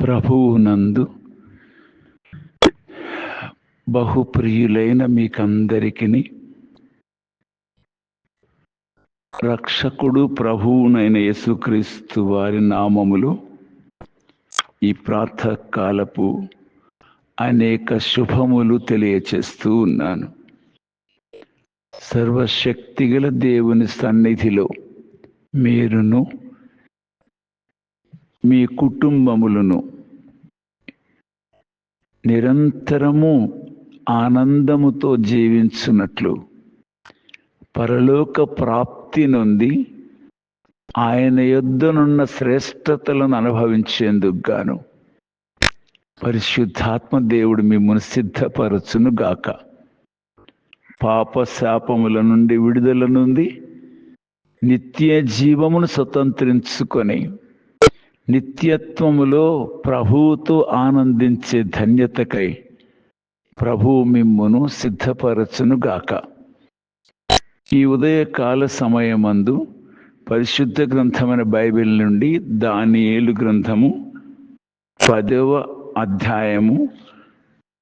ప్రభువునందు బహుప్రియులైన మీకందరికీ రక్షకుడు ప్రభువునైన యేసుక్రీస్తు వారి నామములు ఈ ప్రాతకాలపు అనేక శుభములు తెలియచేస్తూ ఉన్నాను. సర్వశక్తిగల దేవుని సన్నిధిలో మీరును మీ కుటుంబములను. నిరంతరము ఆనందముతో జీవించున్నట్లు పరలోక ప్రాప్తి నుండి ఆయన యొద్దనున్న శ్రేష్టతలను అనుభవించేందుకు గాను. పరిశుద్ధాత్మ దేవుడు మిమ్మల్ని సిద్ధపరచును గాక. పాప శాపముల నుండి విడుదల నుండి నిత్య జీవమును స్వతంత్రించుకొని నిత్యత్వములో ప్రభువుతో ఆనందించే ధన్యతకై ప్రభువు మిమ్మును సిద్ధపరచునుగాక. ఈ ఉదయకాల సమయమందు పరిశుద్ధ గ్రంథమైన బైబిల్ నుండి దాని ఏలు గ్రంథము పదవ అధ్యాయము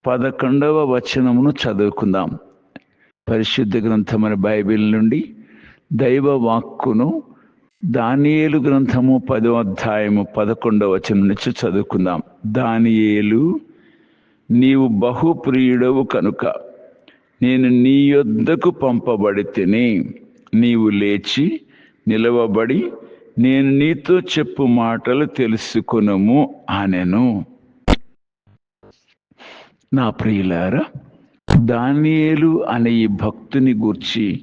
పదకొండవ వచనమును చదువుకుందాం. పరిశుద్ధ గ్రంథమైన బైబిల్ నుండి దైవ వాక్కును దానియేలు గ్రంథము పదో అధ్యాయము పదకొండవ వచనం నుంచి చదువుకుందాం. దానియేలు నీవు బహుప్రియుడవు కనుక నేను నీ యొద్దకు పంపబడి తిని నీవు లేచి నిలవబడి నేను నీతో చెప్పు మాటలు తెలుసుకునము అనెను. నా ప్రియులారా దానియేలు అనే ఈ భక్తుని గూర్చి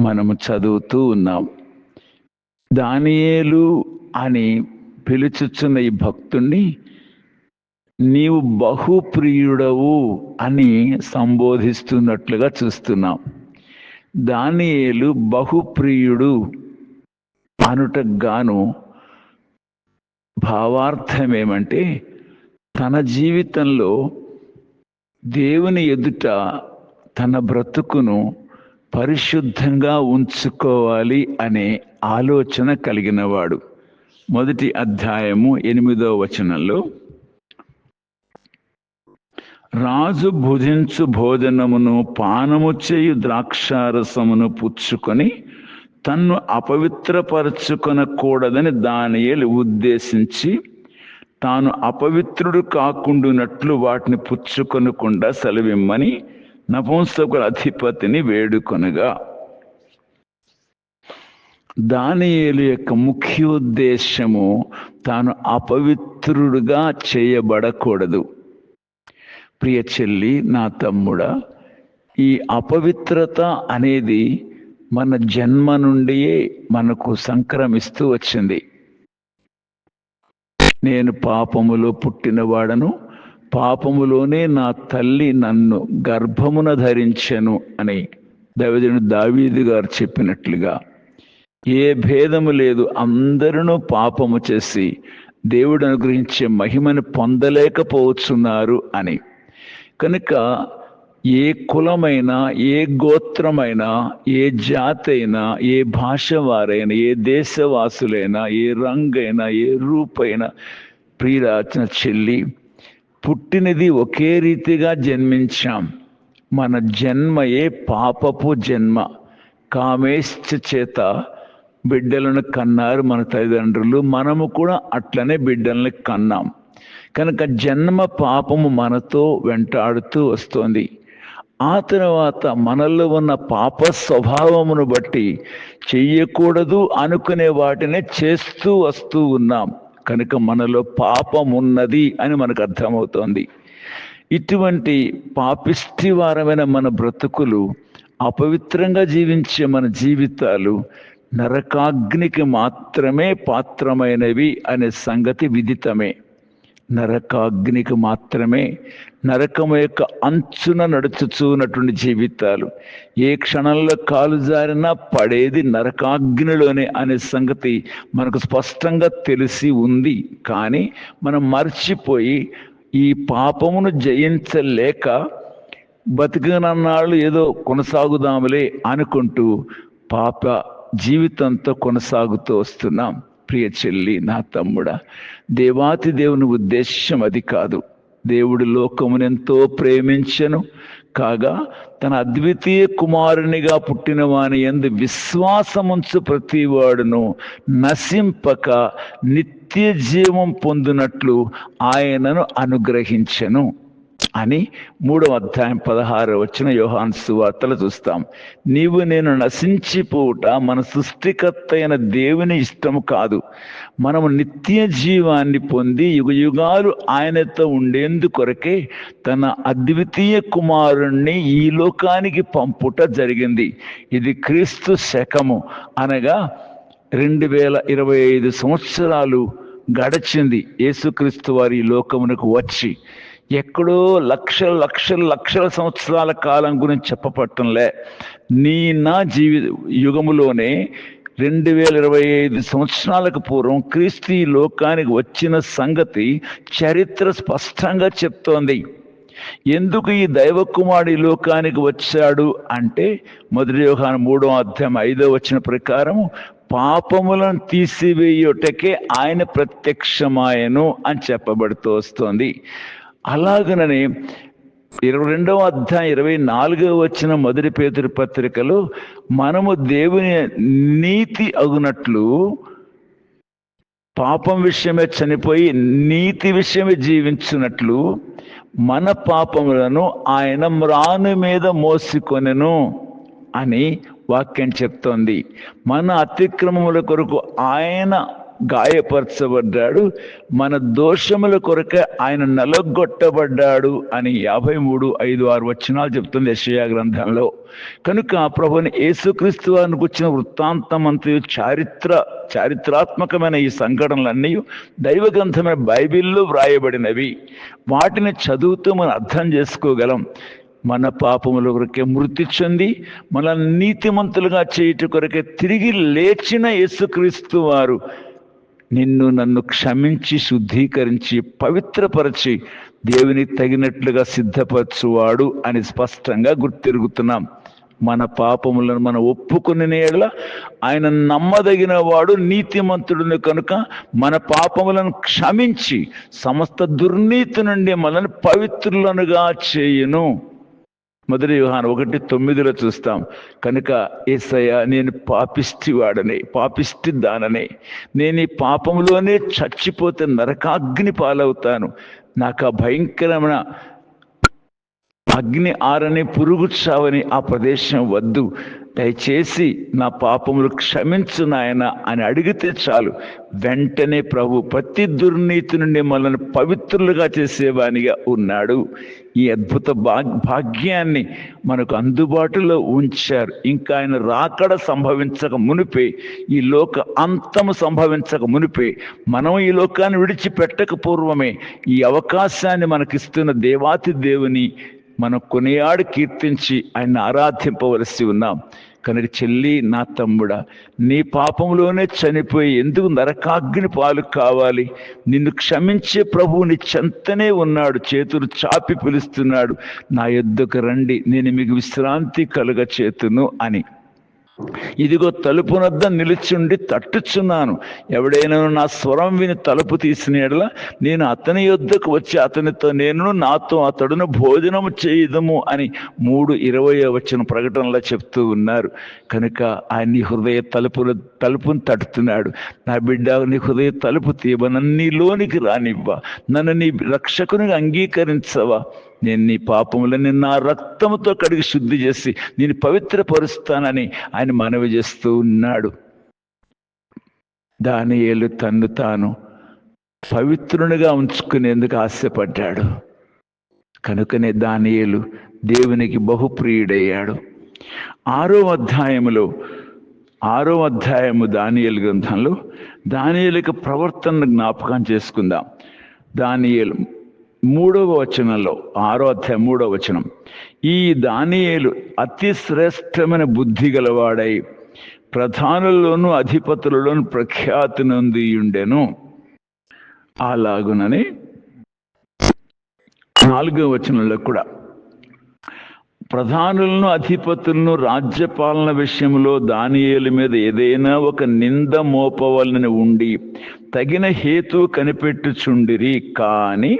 మనము చదువుతూ ఉన్నాం. దానియేలు అని పిలుచుచున్న ఈ భక్తుణ్ణి నీవు బహుప్రియుడవు అని సంబోధిస్తున్నట్లుగా చూస్తున్నాం. దానియేలు బహుప్రియుడు అనుటకు గాను భావార్థం ఏమంటే తన జీవితంలో దేవుని ఎదుట తన బ్రతుకును పరిశుద్ధంగా ఉంచుకోవాలి అనే ఆలోచన కలిగినవాడు. మొదటి అధ్యాయము ఎనిమిదో వచనంలో రాజు భుజించు భోజనమును పానము చేయు ద్రాక్షారసమును పుచ్చుకొని తన్ను అపవిత్రపరచుకొనకూడదని దానియలు ఉద్దేశించి తాను అపవిత్రుడు కాకుండానట్లు వాటిని పుచ్చుకొనకుండా సెలవిమ్మని నపుంసకుల అధిపతిని వేడుకొనగా. దానియేలు యొక్క ముఖ్యోద్దేశము తాను అపవిత్రుడుగా చేయబడకూడదు. ప్రియ చెల్లి నా తమ్ముడా ఈ అపవిత్రత అనేది మన జన్మ నుండియే మనకు సంక్రమిస్తూ వచ్చింది. నేను పాపములో పుట్టినవాడను పాపములోనే నా తల్లి నన్ను గర్భమున ధరించెను అని దైవజనుడు దావీదు గారు చెప్పినట్లుగా ఏ భేదము లేదు. అందరూ పాపము చేసి దేవుడు అనుగ్రహించే మహిమను పొందలేకపోతున్నారు అని. కనుక ఏ కులమైనా ఏ గోత్రమైనా ఏ జాతి అయినా ఏ భాష వారైనా ఏ దేశవాసులైనా ఏ రంగైనా ఏ రూపైనా ప్రియరాచిన చెల్లి పుట్టినది ఒకే రీతిగా జన్మించాం. మన జన్మయే పాపపు జన్మ. కామేశ్చ చేత బిడ్డలను కన్నారు మన తల్లిదండ్రులు. మనము కూడా అట్లనే బిడ్డల్ని కన్నాం. కనుక జన్మ పాపము మనతో వెంటాడుతూ వస్తోంది. ఆ తర్వాత మనలో ఉన్న పాప స్వభావమును బట్టి చెయ్యకూడదు అనుకునే వాటినే చేస్తూ వస్తూ ఉన్నాం. కనుక మనలో పాపం ఉన్నది అని మనకు అర్థమవుతోంది. ఇటువంటి పాపిష్టివారమైన మన బ్రతుకులు అపవిత్రంగా జీవించే మన జీవితాలు నరకాగ్నికి మాత్రమే పాత్రమైనవి అనే సంగతి విదితమే. నరకాగ్నికి మాత్రమే నరకము యొక్క అంచున నడుచుచున్నటువంటి జీవితాలు. ఏ క్షణంలో కాలు జారినా పడేది నరకాగ్నిలోనే అనే సంగతి మనకు స్పష్టంగా తెలిసి ఉంది. కానీ మనం మర్చిపోయి ఈ పాపమును జయించలేక బతికినన్నాళ్ళు ఏదో కొనసాగుదాములే అనుకుంటూ పాప జీవితంతో కొనసాగుతూ వస్తున్నాం. ప్రియ చెల్లి నా తమ్ముడా దేవాతి దేవుని ఉద్దేశం అది కాదు. దేవుడు లోకమునెంతో ప్రేమించను. కాగా తన అద్వితీయ కుమారునిగా పుట్టిన వాని ఎందు విశ్వాసముంచు ప్రతివాడును నశింపక నిత్య జీవం పొందినట్లు ఆయనను అనుగ్రహించెను. అని మూడవ అధ్యాయం పదహారు వచ్చిన యోహాన్ సువార్తలు చూస్తాం. నీవు నేను నశించిపోవుట మన సృష్టికర్త అయిన దేవుని ఇష్టము కాదు. మనము నిత్య జీవాన్ని పొంది యుగ యుగాలు ఆయనతో ఉండేందు కొరకే తన అద్వితీయ కుమారుణ్ణి ఈ లోకానికి పంపుట జరిగింది. ఇది క్రీస్తు శకము. అనగా రెండు వేల ఇరవై ఐదు సంవత్సరాలు గడచింది. యేసుక్రీస్తు వారి ఈ లోకమునకు వచ్చి ఎక్కడో లక్షల లక్షల లక్షల సంవత్సరాల కాలం గురించి చెప్పపట్టంలే నీ నా జీవి యుగములోనే రెండు వేల ఇరవై ఐదు సంవత్సరాలకు పూర్వం క్రీస్తు ఈ లోకానికి వచ్చిన సంగతి చరిత్ర స్పష్టంగా చెప్తోంది. ఎందుకు ఈ దైవకుమారుడు లోకానికి వచ్చాడు అంటే మొదటి యోహాను మూడో అధ్యాయం ఐదో వచ్చిన ప్రకారం పాపములను తీసివేయుటకే ఆయన ప్రత్యక్షమాయను అని చెప్పబడుతూ వస్తోంది. అలాగనని ఇరవై రెండవ అధ్యాయం ఇరవై నాలుగవ వచ్చిన మొదటి పేదరి పత్రికలో మనము దేవుని నీతి అగునట్లు పాపం విషయమే చనిపోయి నీతి విషయమే జీవించినట్లు మన పాపములను ఆయన మ్రాను మీద మోసికొనెను అని వాక్యం చెప్తోంది. మన అతిక్రమముల కొరకు ఆయన గాయపరచబడ్డాడు. మన దోషముల కొరకే ఆయన నలగొట్టబడ్డాడు అని యాభై మూడు ఐదు ఆరు వచనాలు చెప్తుంది యశయా గ్రంథంలో. కనుక ప్రభుని యేసుక్రీస్తు వారికి వచ్చిన వృత్తాంతం అంతయు చారిత్ర చారిత్రాత్మకమైన ఈ సంఘటనలన్నీ దైవ గ్రంథమైన బైబిల్లో వ్రాయబడినవి. వాటిని చదువుతూ మనం అర్థం చేసుకోగలం. మన పాపముల కొరకే మృతి చెంది మన నీతిమంతులుగా చేయుట కొరకే తిరిగి లేచిన యేసుక్రీస్తు వారు నిన్ను నన్ను క్షమించి శుద్ధీకరించి పవిత్రపరచి దేవునికి తగినట్లుగా సిద్ధపరచువాడు అని స్పష్టంగా గుర్తిరుగుతున్నాం. మన పాపములను మనం ఒప్పుకుని నేడల ఆయన నమ్మదగిన వాడు నీతిమంతుడుని కనుక మన పాపములను క్షమించి సమస్త దుర్నీతి నుండి మనల్ని పవిత్రులనుగా చేయును. మొదటి వ్యూహాన్ ఒకటి తొమ్మిదిలో చూస్తాం. కనుక ఏసయ్య నేను పాపిష్టి వాడని పాపిష్టి దానని నేను ఈ పాపంలోనే చచ్చిపోతే నరకాగ్ని పాలవుతాను. నాకు ఆ భయంకరమైన అగ్ని ఆరని పురుగు చావని ఆ ప్రదేశం వద్దు. దయచేసి నా పాపములు క్షమించు నాయన అని అడిగితే చాలు. వెంటనే ప్రభు ప్రతి దుర్నీతి నుండి మనల్ని పవిత్రులుగా చేసేవానిగా ఉన్నాడు. ఈ అద్భుత భాగ్యాన్ని మనకు అందుబాటులో ఉంచారు. ఇంకా ఆయన రాకడ సంభవించక మునిపే ఈ లోక అంతము సంభవించక మునిపే మనం ఈ లోకాన్ని విడిచిపెట్టక పూర్వమే ఈ అవకాశాన్ని మనకిస్తున్న దేవాతి దేవుని మనం కొనియాడు కీర్తించి ఆయన ఆరాధింపవలసి ఉన్నాం. కనుక చెల్లి నా తమ్ముడా నీ పాపంలోనే చనిపోయి ఎందుకు నరకాగ్ని పాలు కావాలి? నిన్ను క్షమించే ప్రభువు నీ చెంతనే ఉన్నాడు చేతులు చాపి పిలుస్తున్నాడు. నా ఎద్దుకు రండి నేను మీకు విశ్రాంతి కలుగ చేతును అని. ఇదిగో తలుపునద్ద నిలుచుండి తట్టుచున్నాను. ఎవడైనా నా స్వరం విని తలుపు తీసిన ఎడల నేను అతని యొద్దకు వచ్చి అతనితో నేను నాతో అతడును భోజనము చేయదము అని మూడు ఇరవై వచ్చిన ప్రకటనలో చెప్తూ ఉన్నారు. కనుక ఆయన నీ హృదయ తలుపుల తలుపును తట్టుతున్నాడు. నా బిడ్డ నీ హృదయ తలుపు తీయవ నన్ను నీలోనికి రానివ్వ నన్ను నీ రక్షకునిగా అంగీకరించవా? నేను నీ పాపములని నా రక్తముతో కడిగి శుద్ధి చేసి నేను పవిత్రపరుస్తానని ఆయన మనవి చేస్తూ ఉన్నాడు. దానియేలు తన్ను తాను పవిత్రునిగా ఉంచుకునేందుకు ఆశపడ్డాడు? కనుకనే దానియేలు దేవునికి బహుప్రియుడయ్యాడు. ఆరో అధ్యాయములో ఆరో అధ్యాయము దానియలు గ్రంథంలో దానియలకు ప్రవర్తన జ్ఞాపకం చేసుకుందాం. దానియేలు మూడవ వచనంలో ఆరో అధ్యాయ మూడవ వచనం. ఈ దానియేలు అతి శ్రేష్టమైన బుద్ధి గలవాడై ప్రధానుల్లోనూ అధిపతులలోను ప్రఖ్యాతి నొంది ఉండెను అలాగునని నాలుగవ వచనంలో కూడా ప్రధానులను అధిపతులను రాజ్యపాలన విషయంలో దానియేలు మీద ఏదైనా ఒక నింద మోపవలని ఉండి తగిన హేతు కనిపెట్టుచుండిరి. కానీ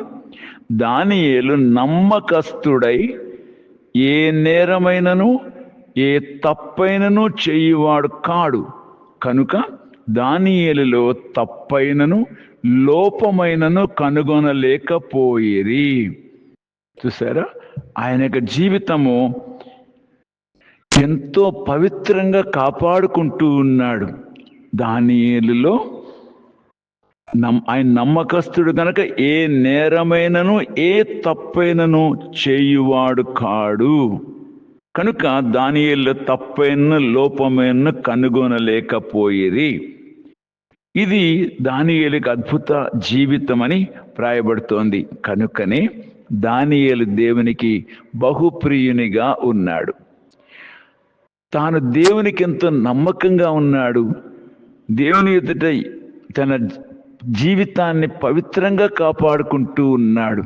దానియేలు నమ్మకస్తుడై ఏ నేరమైనను ఏ తప్పైనను చేయువాడు కాడు. కనుక దానియేలులో తప్పైనను లోపమైనను కనుగొనలేకపోయేది. చూసారా? ఆయన యొక్క జీవితము ఎంతో పవిత్రంగా కాపాడుకుంటూ ఉన్నాడు. దానియేలులో నమ్ ఆయన నమ్మకస్తుడు కనుక ఏ నేరమైనను ఏ తప్పైనను చేయువాడు కాడు. కనుక దానియలు తప్పైన లోపమైన కనుగొనలేకపోయేది. ఇది దానియేలికి అద్భుత జీవితం అని ప్రాయబడుతోంది కనుకనే దానియేలు దేవునికి బహుప్రియునిగా ఉన్నాడు. తాను దేవునికి ఎంతో నమ్మకంగా ఉన్నాడు. దేవుని ఎదుట తన జీవితాన్ని పవిత్రంగా కాపాడుకుంటూ ఉన్నాడు.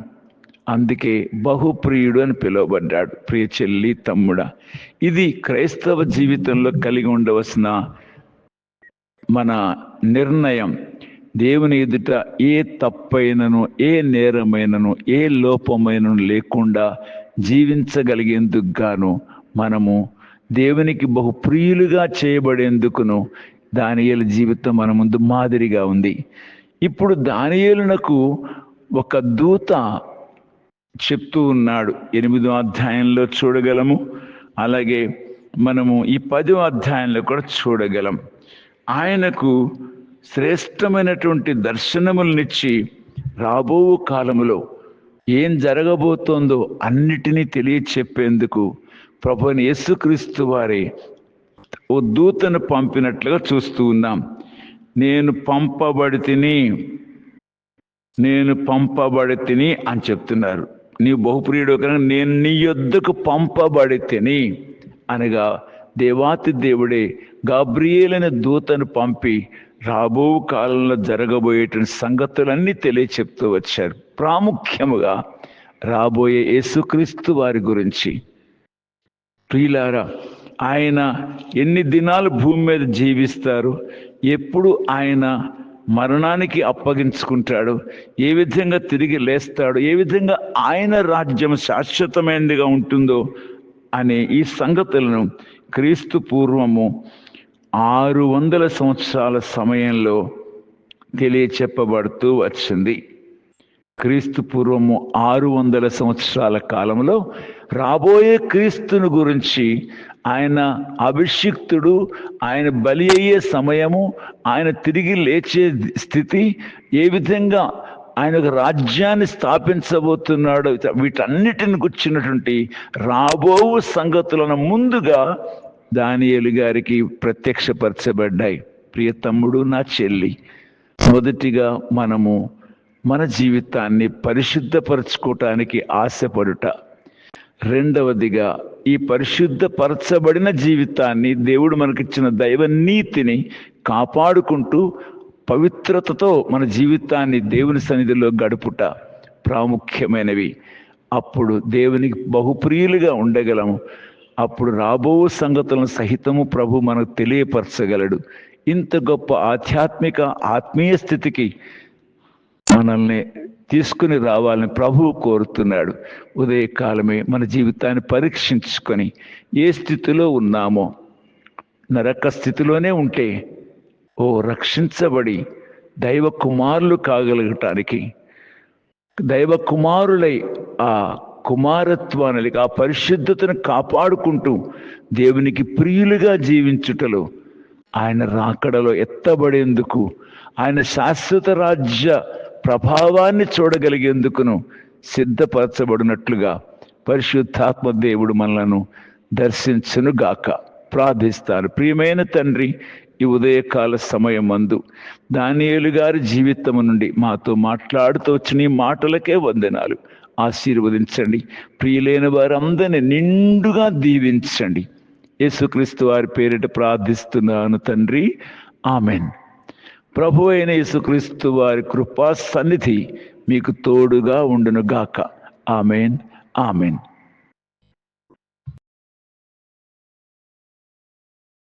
అందుకే బహుప్రియుడు అని పిలువబడ్డాడు. ప్రియ చెల్లి తమ్ముడ ఇది క్రైస్తవ జీవితంలో కలిగి ఉండవలసిన మన నిర్ణయం. దేవుని ఎదుట ఏ తప్పైనను ఏ నేరమైనను ఏ లోపమైనను లేకుండా జీవించగలిగేందుకు గాను మనము దేవునికి బహు ప్రియులుగా చేయబడేందుకును. దానియేలు జీవితం మన ముందు మాదిరిగా ఉంది. ఇప్పుడు దానియేలునకు ఒక దూత చెప్తూ ఉన్నాడు. ఎనిమిదో అధ్యాయంలో చూడగలము. అలాగే మనము ఈ పదో అధ్యాయంలో కూడా చూడగలం. ఆయనకు శ్రేష్టమైనటువంటి దర్శనములనిచ్చి రాబో కాలములో ఏం జరగబోతోందో అన్నిటినీ తెలియచెప్పేందుకు ప్రభుని యేసుక్రీస్తు వారి ఓ దూతను పంపినట్లుగా చూస్తూ ఉన్నాం. నేను పంపబడి తిని నేను పంపబడి తిని అని చెప్తున్నారు. నీ బహుప్రియుడు కనుక నేను నీ యొద్దకు పంపబడి తిని అనగా దేవాతి దేవుడే గాబ్రియేలైన దూతను పంపి రాబో కాలంలో జరగబోయేటువంటి సంగతులన్నీ తెలియచెప్తూ వచ్చారు. ప్రాముఖ్యముగా రాబోయే యేసుక్రీస్తు వారి గురించి. ప్రియులారా ఆయన ఎన్ని దినాలు భూమి మీద జీవిస్తారు? ఎప్పుడు ఆయన మరణానికి అప్పగించుకుంటాడు? ఏ విధంగా తిరిగి లేస్తాడు? ఏ విధంగా ఆయన రాజ్యం శాశ్వతమైనదిగా ఉంటుందో అనే ఈ సంగతులను క్రీస్తు పూర్వము ఆరు వందల సంవత్సరాల సమయంలో తెలియచెప్పబడుతూ వచ్చింది. క్రీస్తు పూర్వము ఆరు వందల సంవత్సరాల కాలంలో రాబోయే క్రీస్తును గురించి ఆయన అభిషిక్తుడు ఆయన బలి అయ్యే సమయము ఆయన తిరిగి లేచే స్థితి ఏ విధంగా ఆయన ఒక రాజ్యాన్ని స్థాపించబోతున్నాడు. వీటన్నిటిని కూర్చున్నటువంటి రాబో సంగతులను ముందుగా దానియలు గారికి ప్రత్యక్షపరచబడ్డాయి. ప్రియ తమ్ముడు నా చెల్లి మొదటిగా మనము మన జీవితాన్ని పరిశుద్ధపరచుకోవటానికి ఆశపడుట రెండవదిగా ఈ పరిశుద్ధపరచబడిన జీవితాన్ని దేవుడు మనకిచ్చిన దైవ నీతిని కాపాడుకుంటూ పవిత్రతతో మన జీవితాన్ని దేవుని సన్నిధిలో గడుపుట ప్రాముఖ్యమైనవి. అప్పుడు దేవునికి బహుప్రియులుగా ఉండగలము. అప్పుడు రాబో సంగతులను సహితము ప్రభు మనకు తెలియపరచగలడు. ఇంత గొప్ప ఆధ్యాత్మిక ఆత్మీయ స్థితికి మనల్ని తీసుకుని రావాలని ప్రభువు కోరుతున్నాడు. ఉదయకాలమే మన జీవితాన్ని పరీక్షించుకొని ఏ స్థితిలో ఉన్నామో నరక స్థితిలోనే ఉంటే ఓ రక్షించబడి దైవ కుమారులు కాగలగటానికి దైవ కుమారులై ఆ కుమారత్వానికి ఆ పరిశుద్ధతను కాపాడుకుంటూ దేవునికి ప్రియులుగా జీవించుటలో ఆయన రాకడలో ఎత్తబడేందుకు ఆయన శాశ్వత రాజ్య ప్రభావాన్ని చూడగలిగేందుకును సిద్ధపరచబడినట్లుగా పరిశుద్ధాత్మ దేవుడు మనలను దర్శించును గాక ప్రార్థిస్తాను. ప్రియమైన తండ్రి ఈ ఉదయకాల సమయం మందు దానియేలు గారి జీవితము నుండి మాతో మాట్లాడుతూ వచ్చిన మాటలకే వందనాలు. ఆశీర్వదించండి. ప్రియులైన వారందరినీ నిండుగా దీవించండి. యేసుక్రీస్తు వారి పేరిట ప్రార్థిస్తున్నాను తండ్రి. ఆమెన్. ప్రభు అయిన యేసుక్రీస్తు వారి కృపా సన్నిధి మీకు తోడుగా ఉండును గాక ఆమెన్ ఆమెన్.